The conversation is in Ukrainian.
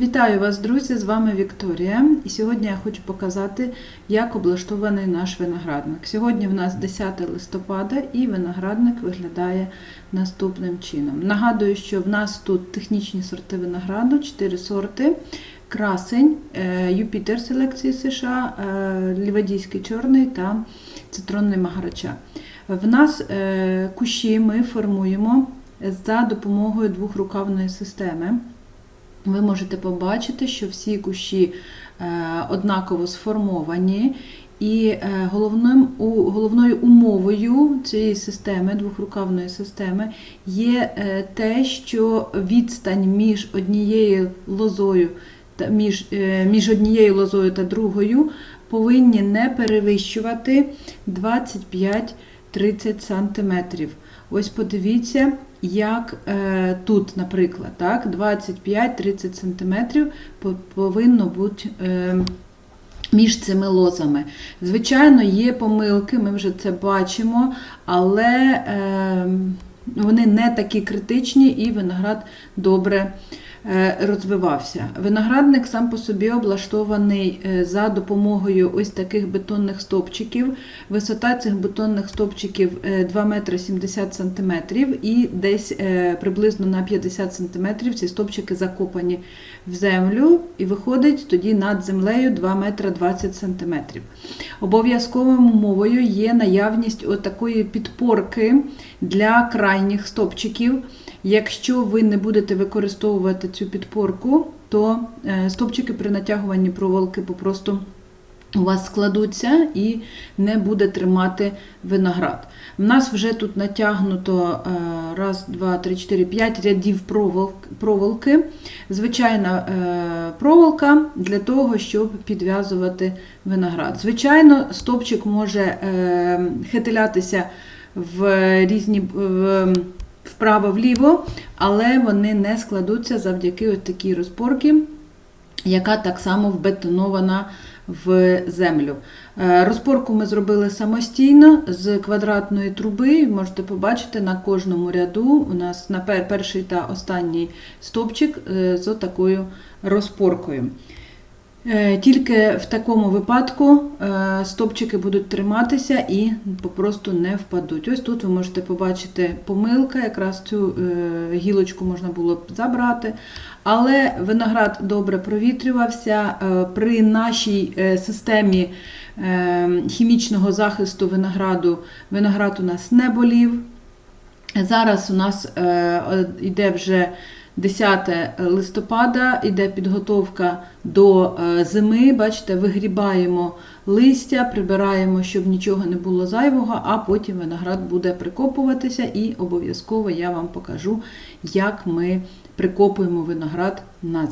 Вітаю вас, друзі! З вами Вікторія. І сьогодні я хочу показати, як облаштований наш виноградник. Сьогодні в нас 10 листопада і виноградник виглядає наступним чином. Нагадую, що в нас тут технічні сорти винограду, 4 сорти. Красень, е, Юпітер селекції США, е, Лівадійський чорний та цитронний магарача. В нас е, кущі ми формуємо за допомогою двохрукавної системи. Ви можете побачити, що всі кущі е, однаково сформовані, і е, головним, головною умовою цієї системи, двохрукавної системи, є е, те, що відстань між однією лозою та між, між однією лозою та другою повинні не перевищувати 25-30 сантиметрів. Ось подивіться, як е, тут, наприклад, так, 25-30 см повинно бути е, між цими лозами. Звичайно, є помилки, ми вже це бачимо, але е, вони не такі критичні і виноград добре е, розвивався. Виноградник сам по собі облаштований е, за допомогою ось таких бетонних стовпчиків. Висота цих бетонних стовпчиків е, 2 метри 70 сантиметрів і десь е, приблизно на 50 сантиметрів ці стовпчики закопані в землю і виходить тоді над землею 2 метри 20 сантиметрів. Обов'язковою умовою є наявність отакої підпорки для крайніх стовпчиків. Якщо ви не будете використовувати цю підпорку, то е, стовпчики при натягуванні проволоки попросту у вас складуться і не буде тримати виноград. У нас вже тут натягнуто е, раз, два, три, чотири, п'ять рядів проволоки. Звичайна е, проволока для того, щоб підв'язувати виноград. Звичайно, стовпчик може е, хитилятися в різні. в- Вправо-вліво, але вони не складуться завдяки такій розпорці, яка так само вбетонована в землю. Е, Розпорку ми зробили самостійно з квадратної труби. Можете побачити на кожному ряду у нас на перший та останній стовпчик е, з такою розпоркою. Е, Тільки в такому випадку е, стопчики будуть триматися і попросту не впадуть. Ось тут ви можете побачити помилка, якраз цю е, гілочку можна було б забрати. Але виноград добре провітрювався. При нашій системі хімічного захисту винограду виноград у нас не болів. Зараз у нас йде вже 10 листопада, йде підготовка до е, зими. Бачите, вигрібаємо листя, прибираємо, щоб нічого не було зайвого, а потім виноград буде прикопуватися, і обов'язково я вам покажу, як ми прикопуємо виноград на